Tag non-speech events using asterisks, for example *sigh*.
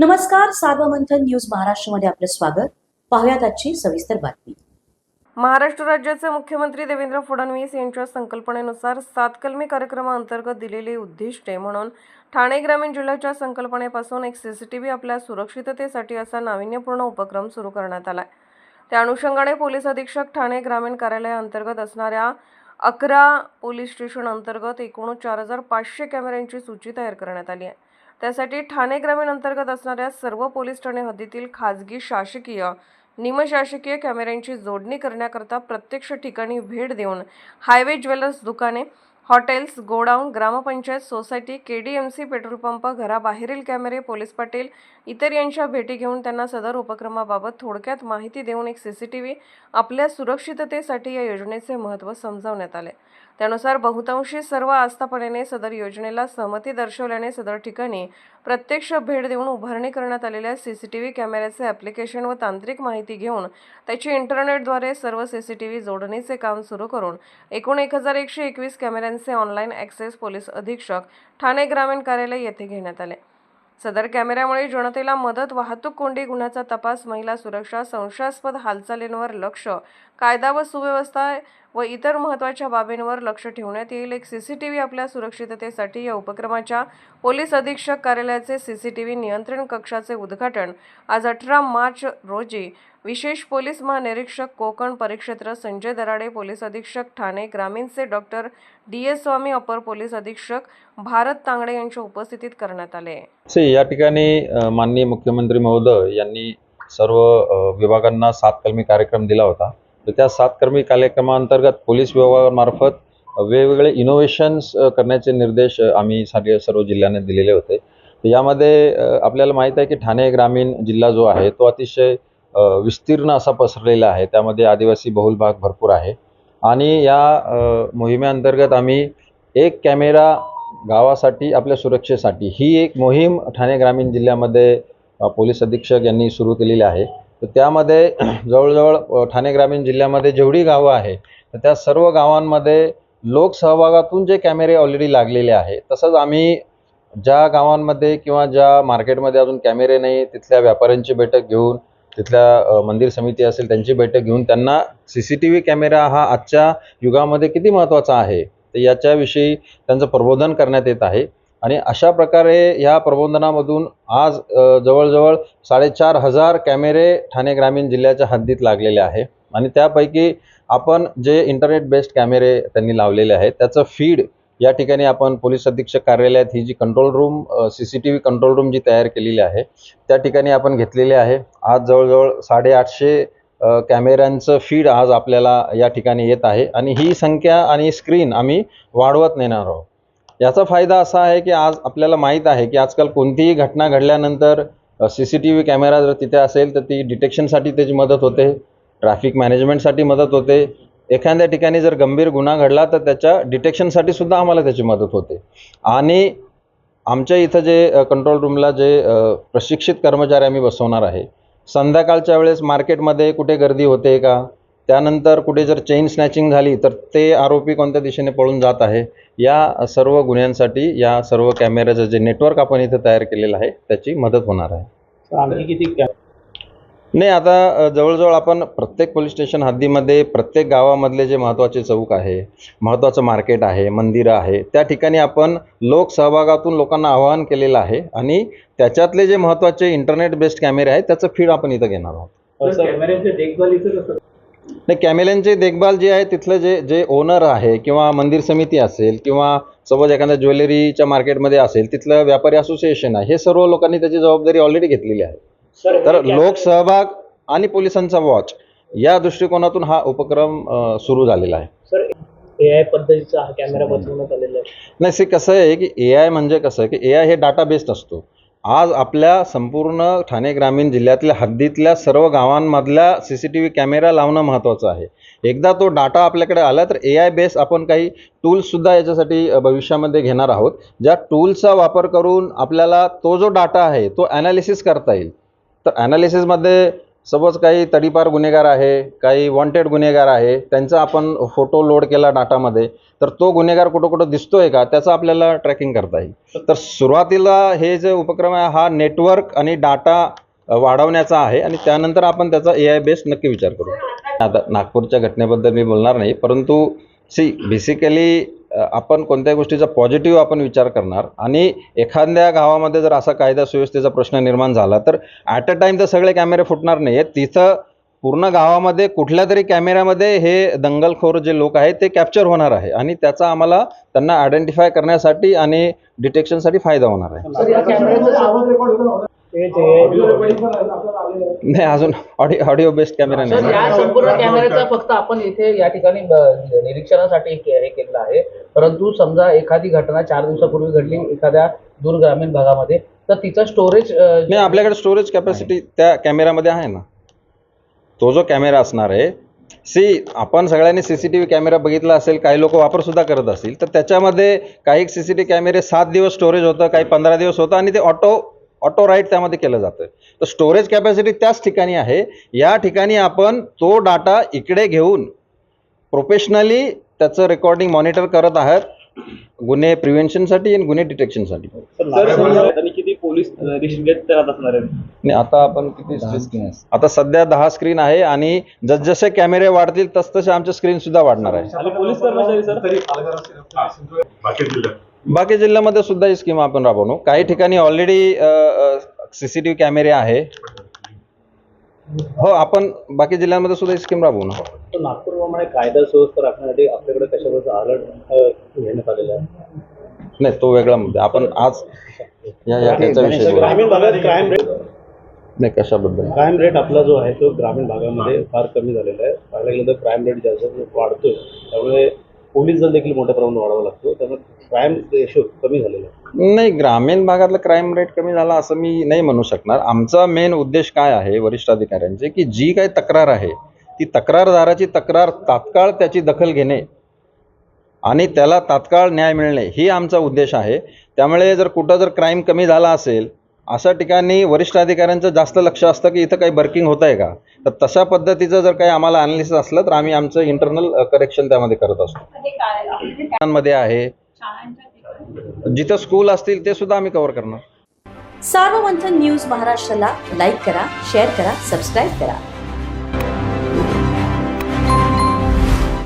नमस्कार सार्वमंथन न्यूज महाराष्ट्रमध्ये आपलं स्वागत. पाहुयात आजची सविस्तर बातमी. महाराष्ट्र राज्याचे मुख्यमंत्री देवेंद्र फडणवीस यांच्या संकल्पनेनुसार सात कलमी कार्यक्रमाअंतर्गत दिलेली उद्दिष्टे म्हणून ठाणे ग्रामीण जिल्ह्याच्या संकल्पनेपासून एक सीसीटीव्ही आपल्या सुरक्षिततेसाठी असा नाविन्यपूर्ण उपक्रम सुरू करण्यात आलाय. त्या अनुषंगाने पोलीस अधीक्षक ठाणे ग्रामीण कार्यालयाअंतर्गत असणाऱ्या अकरा पोलीस स्टेशन अंतर्गत एकूण चार हजार पाचशे कॅमेऱ्यांची सूची तयार करण्यात आली आहे. त्यासाठी ठाणे ग्रामीण अंतर्गत असणाऱ्या सर्व पोलीस ठाणे हद्दीतील खाजगी शासकीय निमशासकीय कॅमेऱ्यांची जोडणी करण्याकरता प्रत्यक्ष ठिकाणी भेट देऊन हायवे ज्वेलर्स दुकाने hotels godown grampanchayat society K D M C petrol pump घराबाहेरील कॅमेरे पोलीस पाटील इतर यांच्या भेटी घेऊन त्यांना सदर उपक्रमाबाबत थोडक्यात माहिती देऊन एक सी सी टी व्ही आपल्या सुरक्षिततेसाठी या योजनेचे महत्त्व समजावण्यात आले. त्यानुसार बहुतांशी सर्व आस्थापनेने सदर योजनेला सहमती दर्शवल्याने सदर ठिकाणी प्रत्यक्ष भेट देऊन उभारणी करण्यात आलेल्या सी सी टी व्ही कॅमेऱ्याचे ॲप्लिकेशन व तांत्रिक माहिती घेऊन त्याची इंटरनेटद्वारे सर्व सी सी टी व्ही जोडणीचे काम सुरू करून एकूण एक हजार एकशे एकवीस कॅमेऱ्यांचे ऑनलाईन ॲक्सेस पोलीस अधीक्षक ठाणे ग्रामीण कार्यालय येथे घेण्यात आले. सदर कॅमेऱ्यामुळे जनतेला मदत वाहतूक कोंडी गुन्ह्याचा तपास महिला सुरक्षा संशयास्पद हालचालींवर लक्ष कायदा व सुव्यवस्था व इतर महत्त्वाच्या बाबींवर लक्ष ठेवण्यात येईल. एक सी सी टी व्ही आपल्या सुरक्षिततेसाठी या उपक्रमाच्या पोलीस अधीक्षक कार्यालयाचे सी सी टी व्ही नियंत्रण कक्षाचे उद्घाटन आज अठरा मार्च रोजी विशेष पोलीस महानिरीक्षक कोकण परिक्षेत्र संजय दराडे पोलीस अधीक्षक ठाणे ग्रामीणचे डॉक्टर डी एस स्वामी अपर पोलीस अधीक्षक भारत तांगडे यांच्या उपस्थितीत करण्यात आले. या ठिकाणी माननीय मुख्यमंत्री महोदय यांनी सर्व विभागांना सात कलमी कार्यक्रम दिला होता. तर त्या सातकर्मी कार्यक्रमाअंतर्गत पोलीस विभागामार्फत वेगवेगळे इनोव्हेशन्स करण्याचे निर्देश आम्ही सगळे सर्व जिल्ह्यांना दिलेले होते. तर यामध्ये आपल्याला माहीत आहे की ठाणे ग्रामीण जिल्हा जो आहे तो अतिशय विस्तीर्ण असा पसरलेला आहे. त्यामध्ये आदिवासी बहुल भाग भरपूर आहे. आणि या मोहिमेअंतर्गत आम्ही एक कॅमेरा गावासाठी आपल्या सुरक्षेसाठी ही एक मोहीम ठाणे ग्रामीण जिल्ह्यामध्ये पोलीस अधीक्षक यांनी सुरू केलेली आहे. तर त्यामध्ये *clears throat* जवळजवळ ठाणे ग्रामीण जिल्ह्यामध्ये जेवढी गावं आहे तर त्या सर्व गावांमध्ये लोकसहभागातून जे कॅमेरे ऑलरेडी लागलेले आहे तसंच आम्ही ज्या गावांमध्ये किंवा ज्या मार्केटमध्ये अजून कॅमेरे नाही तिथल्या व्यापाऱ्यांची बैठक घेऊन तिथल्या मंदिर समिती असेल त्यांची बैठक घेऊन त्यांना C C T V camera हा आजच्या युगामध्ये किती महत्त्वाचा आहे तर याच्याविषयी त्यांचं प्रबोधन करण्यात येत आहे. आणि अशा प्रकारे ह्या प्रबोधनामधून आज जवळजवळ साडेचार हजार कॅमेरे ठाणे ग्रामीण जिल्ह्याच्या हद्दीत लागलेले आहे. आणि त्यापैकी आपण जे इंटरनेट बेस्ड कॅमेरे त्यांनी लावलेले आहेत त्याचं फीड या ठिकाणी आपण पोलीस अधीक्षक कार्यालयात ही जी control room C C T V control room जी तयार केलेली आहे त्या ठिकाणी आपण घेतलेली आहे. आज जवळजवळ साडेआठशे कॅमेऱ्यांचं फीड आज आपल्याला या ठिकाणी येत आहे. आणि ही संख्या आणि स्क्रीन आम्ही वाढवत नेणार आहोत. याचा फायदा असा आहे की आज आपल्याला माहीत आहे की आजकाल कोणतीही घटना घडल्यानंतर C C T V camera जर तिथे असेल तर ती डिटेक्शनसाठी त्याची मदत होते ट्रॅफिक मॅनेजमेंटसाठी मदत होते. एखाद्या ठिकाणी जर गंभीर गुन्हा घडला तर त्याच्या डिटेक्शनसाठी सुद्धा आम्हाला त्याची मदत होते. आणि आमच्या इथं जे कंट्रोल रूमला जे प्रशिक्षित कर्मचारी आम्ही बसवणार आहे. संध्याकाळच्या वेळेस मार्केटमध्ये कुठे गर्दी होते का? त्यानंतर कुठे जर चेन स्नॅचिंग झाली तर ते आरोपी कोणत्या दिशेने पळून जात आहे? या सर्व गुन्ह्यांसाठी या सर्व कॅमेऱ्याचं जे नेटवर्क आपण इथं तयार केलेलं आहे त्याची मदत होणार आहे. आणखी किती कॅ- नाही आता जवळजवळ आपण प्रत्येक पोलीस स्टेशन हद्दीमध्ये प्रत्येक गावामधले जे महत्त्वाचे चौक आहे महत्त्वाचं मार्केट आहे मंदिरं आहे त्या ठिकाणी आपण लोकसहभागातून लोकांना आवाहन केलेलं आहे आणि त्याच्यातले जे महत्त्वाचे इंटरनेट बेस्ड कॅमेरे आहेत त्याचं फीड आपण इथं घेणार आहोत असं- कॅमेऱ्यांच्या देखभालीचं कसं नाही कॅमेऱ्यांची देखभाल जी आहे तिथलं जे जे ओनर आहे किंवा मंदिर समिती असेल किंवा सपोज एखाद्या ज्वेलरीच्या मार्केटमध्ये असेल तिथलं व्यापारी असोसिएशन आहे हे सर्व लोकांनी त्याची जबाबदारी ऑलरेडी घेतलेली आहे. तर लोकसहभाग आणि पोलिसांचा वॉच या दृष्टिकोनातून हा उपक्रम सुरू झालेला आहे. सर ए आय पद्धतीचा हा कॅमेरा बसवण्यात आलेला आहे. नाही कसं आहे की ए आय म्हणजे कसं आहे की ए आय हे डाटा बेस्ड असतो आज आपल्या संपूर्ण ठाणे ग्रामीण जिल्ह्यातल्या हद्दीतल्या सर्व गावांमधल्या C C T V camera लावणं महत्त्वाचं आहे. एकदा तो डाटा आपल्याकडे आला तर ए आय बेस आपण काही टूल्ससुद्धा याच्यासाठी भविष्यामध्ये घेणार आहोत. ज्या टूल्सचा वापर करून आपल्याला तो जो डाटा आहे तो ॲनालिसिस करता येईल. तर ॲनालिसिसमध्ये सपोज काही तडीपार गुन्हेगार आहे काही वॉन्टेड गुन्हेगार आहे त्यांचा आपण फोटो लोड केला डाटामध्ये तर तो गुन्हेगार कुठं कुठं दिसतो आहे का त्याचं आपल्याला ट्रॅकिंग करता येईल. तर सुरुवातीला हे जे उपक्रम आहे हा नेटवर्क आणि डाटा वाढवण्याचा आहे आणि त्यानंतर आपण त्याचा ए आय बेस्ड नक्की विचार करू. आता नागपूरच्या घटनेबद्दल मी बोलणार नाही परंतु सी बेसिकली आपण कोणत्याही गोष्टीचा पॉझिटिव्ह आपण विचार करणार आणि एखाद्या गावामध्ये जर असा कायदा सुव्यवस्थेचा प्रश्न निर्माण झाला तर ॲट अ टाईम तर सगळे कॅमेरे फुटणार नाही आहेत तिथं पूर्ण गावामध्ये कुठल्या तरी कॅमेऱ्यामध्ये हे दंगलखोर जे लोक आहेत ते कॅप्चर होणार आहे आणि त्याचा आम्हाला त्यांना आयडेंटिफाय करण्यासाठी आणि डिटेक्शनसाठी फायदा होणार आहे. नाही अजून ऑडिओ ऑडिओ बेस्ड कॅमेरा नाही. या संपूर्ण कॅमेऱ्याचा फक्त आपण इथे या ठिकाणी ब- निरीक्षणासाठी के- हे केलेलं आहे. परंतु समजा एखादी घटना चार दिवसापूर्वी घडली एखाद्या दूर ग्रामीण भागामध्ये तर तिचं स्टोरेज नाही आपल्याकडे स्टोरेज कॅपॅसिटी त्या कॅमेऱ्यामध्ये आहे ना. तो जो कॅमेरा असणार आहे सी आपण सगळ्यांनी C C T V camera बघितला असेल काही लोक वापरसुद्धा करत असतील तर त्याच्यामध्ये काही सी सी टी कॅमेरे सात दिवस स्टोरेज होतं काही पंधरा दिवस होतं आणि ते ऑटो ऑटो राईट त्यामध्ये केलं जातं तर स्टोरेज कॅपॅसिटी त्याच ठिकाणी आहे. या ठिकाणी आपण तो डाटा इकडे घेऊन प्रोफेशनली त्याचं रेकॉर्डिंग मॉनिटर करत आहात. गुन्हे प्रिव्हेन्शनसाठी आणि गुन्हे डिटेक्शनसाठी किती पोलीस नाही आता आपण किती स्क्रीन आता सध्या दहा स्क्रीन आहे आणि जसजसे कॅमेरे वाढतील तसतसे आमचे स्क्रीन सुद्धा वाढणार आहे. बाकी जिल्ह्यामध्ये सुद्धा ही स्कीम आपण राबवू काही ठिकाणी ऑलरेडी सीसीटीव्ही कॅमेरे आहे. हो आपण बाकी जिल्ह्यांमध्ये सुद्धा ही स्कीम राबवू ना तर नागपूरप्रमाणे कायदा सुव्यवस्था राखण्यासाठी आपल्याकडे कशाबद्दल अलर्ट घेण्यात आलेला आहे? नाही तो वेगळा मुद्दा आपण आज या विषय. ग्रामीण भागात क्राईम रेट नाही कशाबद्दल? क्राईम रेट आपला जो आहे तो ग्रामीण भागामध्ये फार कमी झालेला आहे. पाहायला गेलं तर क्राईम रेट जास्त वाढतोय त्यामुळे पोलीस दल देखील मोठ्या प्रमाणात वाढावा लागतो. त्यामुळे क्राईम रेशो कमी झालेला आहे. नाही ग्रामीण भागातला क्राईम रेट कमी झाला असं मी नाही म्हणू शकणार. आमचा मेन उद्देश काय आहे वरिष्ठ अधिकाऱ्यांचे की जी काही तक्रार आहे ती तक्रारदाराची तक्रार तात्काळ त्याची दखल घेणे आणि त्याला तात्काळ न्याय मिळणे ही आमचा उद्देश आहे. त्यामुळे जर कुठं जर क्राईम कमी झाला असेल अशा ठिकाणी वरिष्ठ अधिकाऱ्यांचं जास्त लक्ष असतं की इथं काही बर्किंग होत आहे का? तर तशा पद्धतीचं जर काही आम्हाला अनालिसिस असलं तर आम्ही आमचं इंटरनल करेक्शन त्यामध्ये करत असतो. मध्ये आहे. जिथं स्कूल असतील ते सुद्धा आम्ही कव्हर करणार. सार्वमंथन न्यूज महाराष्ट्राला लाईक करा शेअर करा सबस्क्राईब करा.